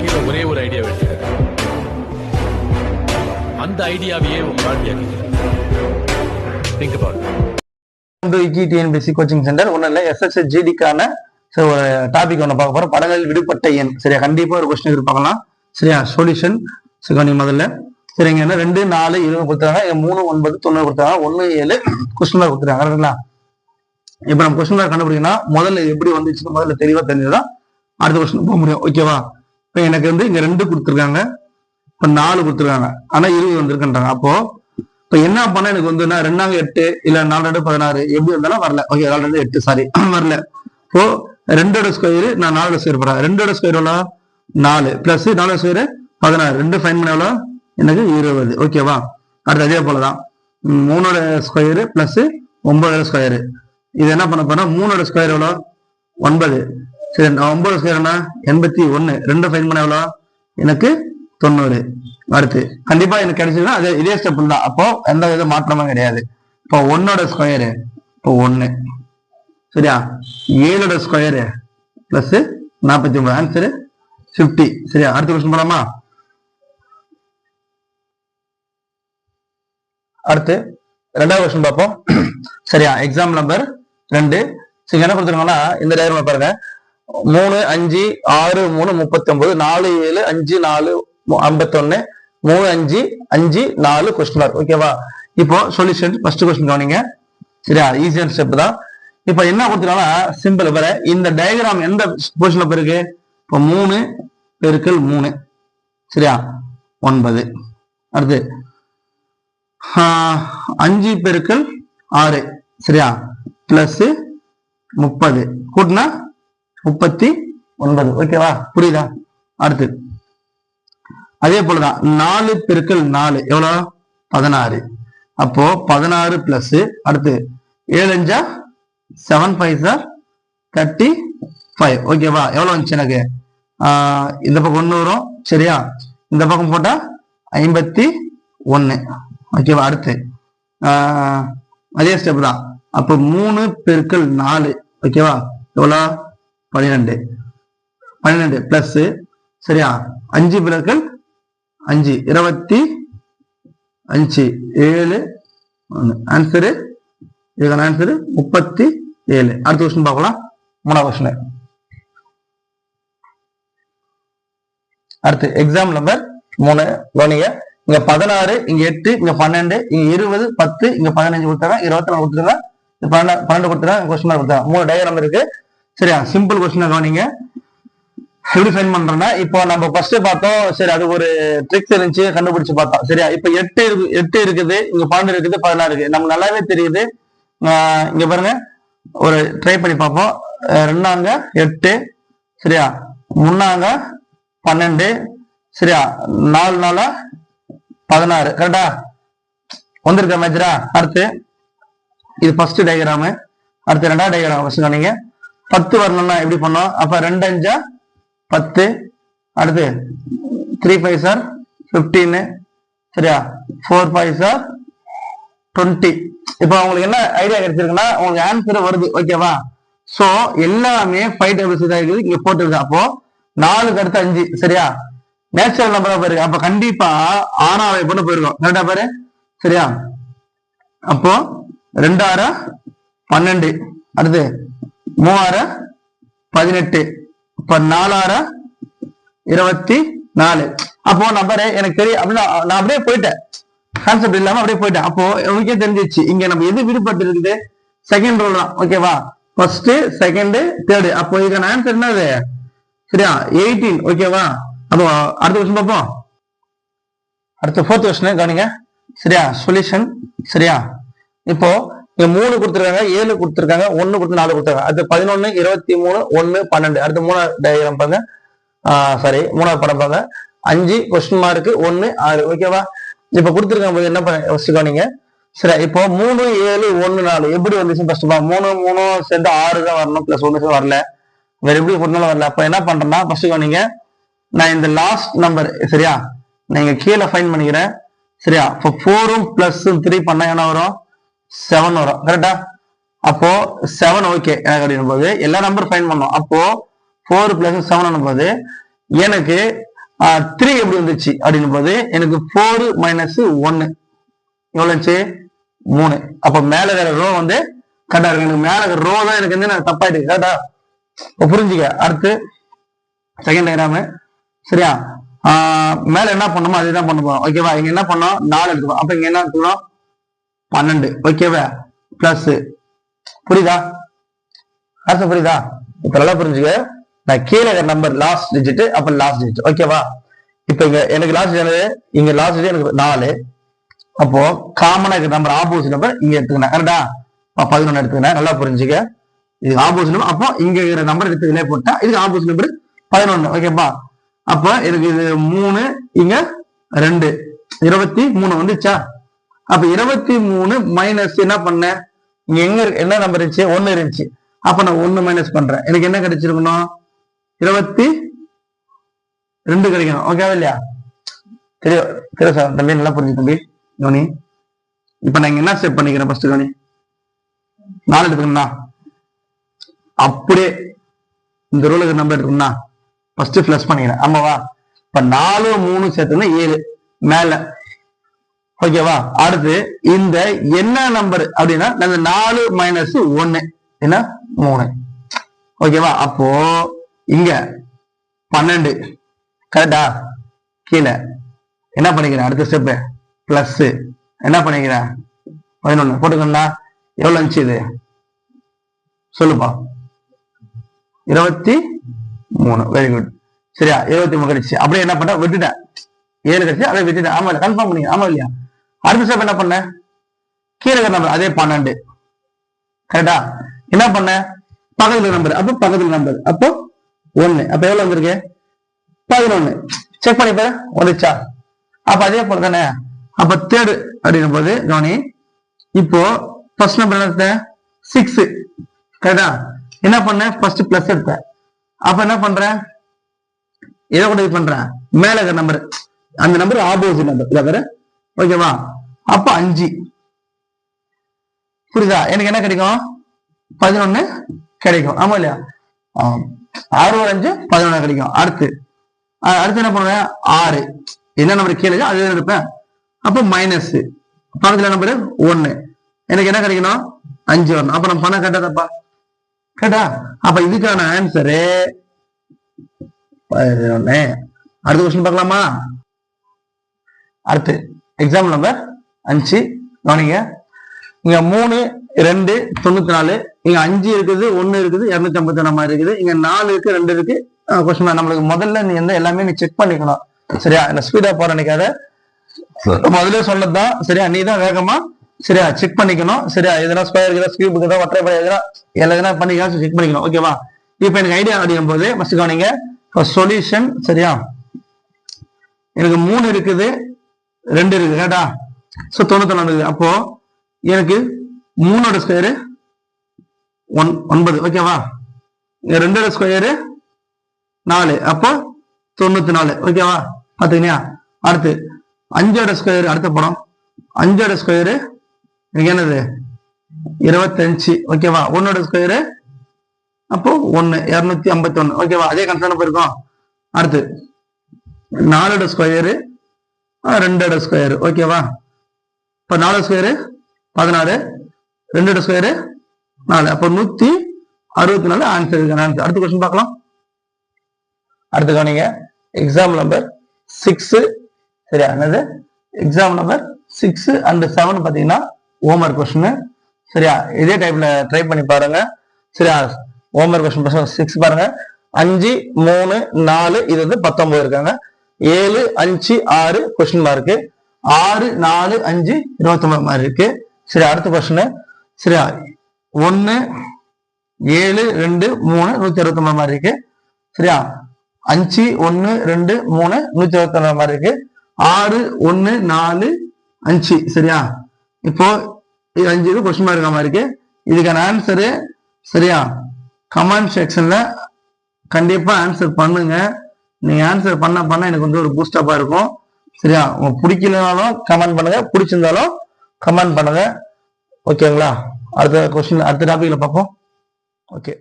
வாழ்க்கையில ஒரே ஒரு ஐடியா வச்சிருக்க அந்த ஐடியாவையே உங்க வாழ்க்கையாக்கி திங்க் அபவுட் இக்கி டிஎன்பிசி கோச்சிங் சென்டர் ஒன்றும் இல்லை எஸ்எஸ்எஸ் ஜிடிக்கான சரி ஒரு டாபிக் ஒன்று பார்க்க போகிறோம் படங்களில் விடுபட்ட எண். சரியா கண்டிப்பாக ஒரு கொஸ்டின் எதிர்பார்க்கலாம். சரியா சொல்யூஷன் சிகானி முதல்ல. சரிங்க என்ன? ரெண்டு நாலு இருபது கொடுத்துருக்காங்க. மூணு ஒன்பது தொண்ணூறு கொடுத்துருக்காங்க. ஒன்று ஏழு கொஸ்டின் மார்க் கொடுத்துருக்காங்க. கரெக்டுங்களா இப்போ நம்ம கொஸ்டின் மார்க் கண்டுபிடிக்கணும் முதல்ல எப்படி வந்துச்சுன்னு முதல்ல தெளிவாக தெரிஞ்சுதான் அடுத்த கொஸ்டின் போக முடியும். ஓகேவா இப்போ எனக்கு வந்து இங்கே ரெண்டு கொடுத்துருக்காங்க. இப்போ நாலு கொடுத்துருக்காங்க. ஆனால் இருபது வந்திருக்குன்றாங்க. அப்போ இப்போ என்ன பண்ண எனக்கு வந்து நான் ரெண்டாங்க எட்டு இல்லை நாலு ரெண்டு பதினாறு எப்படி இருந்தாலும் வரல. ஓகே நாலு ரெண்டு எட்டு சாரி வரல. இப்போ ரெண்டோட ஸ்கொயர் நான் நாலோட ஸ்கொயர் போடுறேன் ரெண்டோட ஸ்கொயர் எவ்வளோ? நாலு. பிளஸ் நாலோட ஸ்கொயர் பதினாறு. ரெண்டு ஃபைன் பண்ண எவ்வளோ? எனக்கு இருபது. ஓகேவா அடுத்து அதே போல தான் மூணோட ஸ்கொயர் ப்ளஸ் ஒன்பதோட ஸ்கொயர் இது என்ன பண்ண போறோம் மூணோட ஸ்கொயர் எவ்வளோ? ஒன்பது. சரி நான் ஒன்பது சேரனா எண்பத்தி ஒன்னு ரெண்டு ஃபைன் பண்ண எவ்வளோ? எனக்கு தொண்ணூறு. அடுத்து கண்டிப்பா எனக்கு கிடைச்சதுன்னா அது இதே ஸ்டெப் தான். அப்போ எந்த வித மாற்றமும் கிடையாது. இப்போ ஒன்னோட ஸ்கொயரு இப்போ ஒன்னு சரியா? ஏழோட ஸ்கொயரு பிளஸ் நாற்பத்தி ஒன்பது. ஆன்சரு ஃபிஃப்டி சரியா? அடுத்த கொஸ்டின் போலாமா? அடுத்து ரெண்டாவது கொஸ்டின் பார்ப்போம். சரியா? எக்ஸாம் நம்பர் ரெண்டு. சரி என்ன கொடுத்துருக்கோம்னா இந்த டயர் பாருங்க. மூணு அஞ்சு ஆறு மூணு முப்பத்தி ஒன்பது நாலு ஏழு அஞ்சு நாலு ஐம்பத்தொன்னு மூணு அஞ்சு அஞ்சு நாலு கொஸ்டின் மார்க் ஓகேவா இப்போ சொல்யூஷன் ஃபர்ஸ்ட் கொஸ்டின் கவனிங்க. சரியா? ஈஸியான ஸ்டெப் தான். இப்போ என்ன கொடுத்துருக்காங்கன்னா சிம்பிள் வர இந்த டயக்ராம் எந்த பொசிஷன்ல போயிருக்கு? இப்போ மூணு பெருக்கல் மூணு. சரியா? ஒன்பது. அடுத்து. ஆஹ், அஞ்சு பெருக்கல் ஆறு. சரியா? பிளஸ் முப்பது. கூட்டினா முப்பத்தி ஒன்பது. ஓகேவா புரியுதா? அடுத்து. அதே போலதான் நாலு பெருக்கள் நாலு எவ்வளவு பதினாறு. அப்போ பதினாறு பிளஸ் அடுத்து ஏழு அஞ்சா? Seven five sir thirty five ஓகேவா எவ்வளவு வந்துச்சு எனக்கு? ஆஹ் இந்த பக்கம் ஒன்று வரும் சரியா? இந்த பக்கம் போட்டா ஐம்பத்தி ஒன்று ஓகேவா அடுத்து. ஆஹ் அதே ஸ்டெப் தான். அப்போ மூணு பெருக்கள் நாலு. ஓகேவா எவ்வளோ? பன்னிரெண்டு பன்னிரெண்டு பிளஸ் சரியா? அஞ்சு பெருக்கல் அஞ்சு. இருபத்தி அஞ்சு. ஏழு. ஆன்சரு இதுக்கான ஆன்சரு முப்பத்தி ஏழு. அடுத்த கொஸ்டின் பார்க்கலாம். மூணாவது கொஸ்டின் அடுத்து எக்ஸாம் நம்பர் மூணு. கவனிங்க. இங்க பதினாறு இங்க எட்டு இங்க பன்னெண்டு இங்க இருபது பத்து இங்க பதினஞ்சு கொடுத்தாங்க இருபத்தி நாலு கொடுத்துருக்காங்க பன்னெண்டு பன்னெண்டு கொடுத்துருக்காங்க கொஸ்டின் கொடுத்தாங்க மூணு டயக்ராம் இருக்கு. சரியா? சிம்பிள் கொஸ்டின் கவனிங்க. எப்படி ஃபைன் பண்றோம்னா இப்போ நம்ம ஃபர்ஸ்ட் பார்த்தோம் சரி அது ஒரு ட்ரிக்ஸ் இருந்துச்சு கண்டுபிடிச்சு பார்த்தோம் சரியா? இப்போ எட்டு இருக்கு எட்டு இருக்குது இங்க பன்னெண்டு இருக்குது பதினாறு இருக்குது. நமக்கு நல்லாவே தெரியுது. இங்க பாருங்க. ஒரு ட்ரை பண்ணி பார்ப்போம். ரெண்டாங்க எட்டு சரியா? முன்னாங்க பன்னெண்டு சரியா? நாலு நாளா பதினாறு. கரெக்டா வந்திருக்க மேஜரா? அடுத்து இது ஃபர்ஸ்ட் டயக்ராமு அடுத்து ரெண்டாவது டயக்ராம் ஃபர்ஸ்ட் சொன்னீங்க பத்து வரணும்னா எப்படி பண்ணோம்? அப்ப ரெண்டு அஞ்சா பத்து. அடுத்து த்ரீ ஃபைவ் சார் ஃபிஃப்டீனு சரியா? ஃபோர் ஃபைவ் சார் டுவெண்ட்டி இப்போ உங்களுக்கு என்ன ஐடியா கிடைச்சிருக்குன்னா உங்களுக்கு ஆன்சர் வருது. ஓகேவா ஸோ எல்லாமே ஃபைவ் டேபிள்ஸ் தான் இருக்குது இங்கே போட்டுருக்கு. அப்போ நாலுக்கு அடுத்து அஞ்சு. சரியா? நேச்சுரல் நம்பரா போயிருக்கு அப்போ கண்டிப்பா ஆறாவை போட்டு போயிருக்கோம். கரெக்டா பாரு? சரியா? அப்போ ரெண்டாயிரம் பன்னெண்டு. அடுத்து மூவாயிரம் பதினெட்டு. இப்ப நாலாயிரம் இருபத்தி நாலு. அப்போ நம்பரு எனக்கு தெரியும் அப்படின்னா நான் அப்படியே போயிட்டேன். கான்செப்ட் இல்லாம அப்படியே போயிட்டேன். அப்போ உனக்கே தெரிஞ்சிச்சு இங்க நம்ம எது விடுபட்டு இருக்குது? செகண்ட் ரோல் தான். ஓகேவா ஃபர்ஸ்ட் செகண்ட் தேர்டு அப்போ இதுக்கான ஆன்சர் என்னது? சரியா? எயிட்டீன் ஓகேவா அப்போ அடுத்த கொஸ்டின் பார்ப்போம். அடுத்த ஃபோர்த் கொஸ்டின் கவனிங்க. சரியா? சொல்யூஷன் சரியா? இப்போ இங்க மூணு கொடுத்துருக்காங்க ஏழு கொடுத்துருக்காங்க ஒன்னு கொடுத்து நாலு கொடுத்துருக்காங்க. அடுத்து பதினொன்னு இருபத்தி மூணு ஒன்னு பன்னெண்டு. அடுத்து மூணாவது டயக்ராம் பாருங்க. சாரி மூணாவது படம் பாருங்க. அஞ்சு கொஸ்டின் மார்க் ஒன்னு ஆறு. ஓகேவா இப்ப கொடுத்துருக்காங்க போது என்ன பண்ண ஃபர்ஸ்ட் நீங்க சரி இப்போ மூணு ஏழு ஒன்னு நாலு. எப்படி வந்துச்சு ஃபர்ஸ்ட் மூணு மூணு சேர்ந்து ஆறு தான் வரணும் பிளஸ் ஒன்னு வரல. வேற எப்படி கொடுத்தாலும் வரல. அப்ப என்ன பண்றேன்னா ஃபர்ஸ்ட் நீங்க நான் இந்த லாஸ்ட் நம்பர் சரியா? நீங்க கீழே ஃபைன் பண்ணிக்கிறேன். சரியா? இப்போ ஃபோரும் பிளஸ் த்ரீ பண்ணா என்ன வரும்? செவன் வரும். கரெக்டா அப்போ செவன் ஓகே எனக்கு அப்படின்னும் போது எல்லா நம்பர் ஃபைன் பண்ணோம். அப்போ ஃபோர் பிளஸ் செவன் போது எனக்கு த்ரீ எப்படி வந்துச்சு? அப்படின்னும் போது எனக்கு ஃபோர் மைனஸ் ஒன்னு எவ்வளோச்சு இருந்துச்சு? மூணு. அப்போ மேல இருக்கிற ரோ வந்து கரெக்டா இருக்கு எனக்கு மேல இருக்கிற ரோ தான் எனக்கு வந்து நான் தப்பாயிட்டு கரெக்டா இப்போ புரிஞ்சுக்க. அடுத்து செகண்ட் டயக்ராமு சரியா? மேலே மேல என்ன பண்ணணுமோ அதுதான் பண்ண போறோம். ஓகேவா இங்க என்ன பண்ணோம்? நாலு எடுத்துக்கணும் அப்ப இங்க என்ன எடுத்துக்கணும் பன்னெண்டு. ஓகேவா பிளஸ் புரியுதா? அர்த்தம் புரியுதா? இப்ப நல்லா புரிஞ்சுக்க. நான் கீழே நம்பர் லாஸ்ட் டிஜிட் அப்ப லாஸ்ட் டிஜிட் ஓகேவா இப்ப இங்க எனக்கு லாஸ்ட் என்னது? இங்க லாஸ்ட் டிஜிட் எனக்கு நாலு. அப்போ காமனா இருக்கிற நம்பர் ஆப்போசிட் நம்பர் இங்க எடுத்துக்கணும். கரெக்டா பதினொன்னு எடுத்துக்கணும். நல்லா புரிஞ்சுக்க. இது ஆப்போசிட் நம்பர் அப்போ இங்க இருக்கிற நம்பர் எடுத்து இதுல போட்டா இதுக்கு ஆப்போசிட் நம்பர் பதினொன்னு. ஓகேப்பா அப்ப எனக்கு இது மூணு இங்க ரெண்டு. இருபத்தி மூணு வந்துச்சா? அப்ப இருபத்தி மூணு மைனஸ் என்ன பண்ணேன் இங்க எங்க என்ன நம்பர் இருந்துச்சு? ஒன்னு இருந்துச்சு. அப்ப நான் ஒண்ணு மைனஸ் பண்றேன். எனக்கு என்ன கிடைச்சிருக்கணும் இருபத்தி ரெண்டு கிடைக்கணும். ஓகேவா இல்லையா? தெரியும். தெரியும் சார். தம்பி நல்லா புரிஞ்சு தம்பி. கவனி இப்ப நான் இங்க என்ன ஸ்டெப் பண்ணிக்கிறேன் ஃபர்ஸ்ட் கவனி நாலு எடுத்துக்கணும்னா? அப்படியே இந்த ரூலுக்கு நம்பர் எடுக்கணும்னா ஃபர்ஸ்ட் பிளஸ் பண்ணிக்கிறேன். ஆமாவா? இப்ப நாலு மூணு சேர்த்துனா ஏழு. மேல. ஓகேவா அடுத்து இந்த என்ன நம்பர் அப்படின்னா நாலு மைனஸ் ஒன்னு என்ன? மூணு. ஓகேவா அப்போ இங்க பன்னெண்டு. கரெக்டா கீழே. என்ன பண்ணிக்கிறேன்? அடுத்த ஸ்டெப் பிளஸ் என்ன பண்ணிக்கிறேன்? பதினொன்னு. போட்டுக்கணும்னா எவ்வளவு இருந்துச்சு இது? சொல்லுப்பா. இருபத்தி மூணு. வெரி குட் சரியா? இருபத்தி மூணு கிடைச்சு அப்படியே என்ன பண்ண? விட்டுட்டேன். ஏழு கிடைச்சு அதை விட்டுட்டேன். ஆமா இல்ல கன்ஃபார்ம் பண்ணீங்க ஆமா இல்லையா? அடுத்த ஸ்டெப் என்ன பண்ண? கீழே நம்பர் அதே பன்னெண்டு. கரெக்டா என்ன பண்ண? பக்கத்துல நம்பர் அப்போ பக்கத்துல நம்பர் அப்போ ஒண்ணு. அப்ப எவ்வளவு வந்திருக்கு? பதினொன்னு. செக் பண்ணி பாரு. வந்துச்சா அப்ப அதே போல தானே? அப்ப தேர்டு அப்படின்னும் போது கவனி இப்போ ஃபர்ஸ்ட் நம்பர் என்ன சிக்ஸ் கரெக்டா என்ன பண்ண? ஃபர்ஸ்ட் பிளஸ் எடுத்த. அப்ப என்ன பண்றேன் எதை கூட இது பண்றேன் மேல இருக்கிற நம்பர் அந்த நம்பர் ஆப்போசிட் நம்பர் இதை ஓகேவா அப்ப அஞ்சு. புரியுதா? எனக்கு என்ன கிடைக்கும்? பதினொன்னு கிடைக்கும். ஆமா இல்லையா? ஆறு ஒரு அஞ்சு பதினொன்னு கிடைக்கும். அடுத்து. அடுத்து என்ன பண்ணுவேன்? ஆறு. என்ன நம்பர் கீழே அது எடுப்பேன். அப்ப மைனஸ் பக்கத்துல நம்பர் ஒன்னு எனக்கு என்ன கிடைக்கணும்? அஞ்சு வரணும். அப்ப நம்ம பணம் கட்டாதப்பா கேட்டா அப்ப இதுக்கான ஆன்சரு பதினொன்னு. அடுத்த கொஸ்டின் பார்க்கலாமா? அடுத்து. எக்ஸாம்பிள் நம்பர் அஞ்சு. கவனிங்க. இங்க மூணு ரெண்டு தொண்ணூத்தி நாலு இங்க அஞ்சு இருக்குது ஒண்ணு இருக்குது இருநூத்தி ஐம்பத்தி ஒண்ணு மாதிரி இருக்குது. இங்க நாலு இருக்கு ரெண்டு இருக்கு. கொஸ்டின் நம்மளுக்கு முதல்ல நீ எந்த எல்லாமே நீ செக் பண்ணிக்கணும். சரியா? என்ன ஸ்பீடா போற நினைக்காத. முதல்ல சொன்னதுதான் சரியா? நீ தான் வேகமா சரியா செக் பண்ணிக்கணும். சரியா? எதனா ஸ்கொயர் இருக்குதா ஸ்கியூப் இருக்குதா ஒற்றை படை எதனா எல்லா எதனா பண்ணிக்கலாம் செக் பண்ணிக்கணும் ஓகேவா இப்போ எனக்கு ஐடியா அப்படிங்கும் போது ஃபர்ஸ்ட் கவனிங்க. சொல்யூஷன் சரியா? எனக்கு மூணு இருக்குது. ரெண்டு இருக்கு கேட்டா ஸோ தொண்ணூத்தி நாலு அப்போ எனக்கு மூணோட ஸ்கொயரு ஒன் ஒன்பது. ஓகேவா ரெண்டோட ஸ்கொயரு நாலு. அப்போ தொண்ணூத்தி நாலு. ஓகேவா பாத்துக்கினியா? அடுத்து அஞ்சோட ஸ்கொயர் அடுத்த படம். அஞ்சோட ஸ்கொயரு எனக்கு என்னது? இருபத்தஞ்சு. ஓகேவா ஒன்னோட ஸ்கொயரு அப்போ ஒன்னு. இருநூத்தி ஐம்பத்தி ஒன்னு ஓகேவா அதே கன்சர்ன் போயிருக்கோம். அடுத்து நாலோட ஸ்கொயரு ரெண்டோட ஸ்கொயர் ஓகேவா இப்ப நாலு ஸ்கொயரு பதினாறு. ரெண்டோட ஸ்கொயரு நாலு. அப்போ நூத்தி அறுபத்தி நாலு ஆன்சர் இருக்கு ஆன்சர் அடுத்த கொஸ்டின் பார்க்கலாம். அடுத்து கவனிங்க. எக்ஸாம் நம்பர் சிக்ஸ் சரியா? என்னது? Exam number six and seven பாத்தீங்கன்னா ஹோம்ஒர்க் கொஸ்டின் சரியா? இதே டைப்ல ட்ரை பண்ணி பாருங்க. சரியா? ஹோம்ஒர்க் கொஸ்டின் சிக்ஸ் பாருங்க. அஞ்சு மூணு நாலு இது வந்து பத்தொன்பது இருக்காங்க. ஏழு அஞ்சு ஆறு கொஸ்டின் மார்க்கு ஆறு நாலு அஞ்சு இருபத்தொன்பது மாதிரி இருக்கு. சரி அடுத்த கொஸ்டின் சரியா ஒன்னு ஏழு ரெண்டு மூணு நூத்தி அறுபத்தொன்பது மாதிரி இருக்கு. சரியா அஞ்சு ஒன்னு ரெண்டு மூணு நூத்தி அறுபத்தொன்பது மாதிரி இருக்கு. ஆறு ஒன்னு நாலு அஞ்சு. சரியா இப்போ இது அஞ்சு இது கொஸ்டின் மார்க் மாதிரி இருக்கு. இதுக்கான ஆன்சரு சரியா கமெண்ட் செக்ஷன்ல கண்டிப்பா ஆன்சர் பண்ணுங்க. நீங்க ஆன்சர் பண்ண பண்ண எனக்கு வந்து ஒரு பூஸ்டப்பா இருக்கும். சரியா? பிடிக்கலனாலும் கமெண்ட் பண்ணுங்க. பிடிச்சிருந்தாலும் கமெண்ட் பண்ணுங்க. ஓகேங்களா அடுத்த கொஸ்டின் அடுத்த டாபிக்ல பார்ப்போம். ஓகே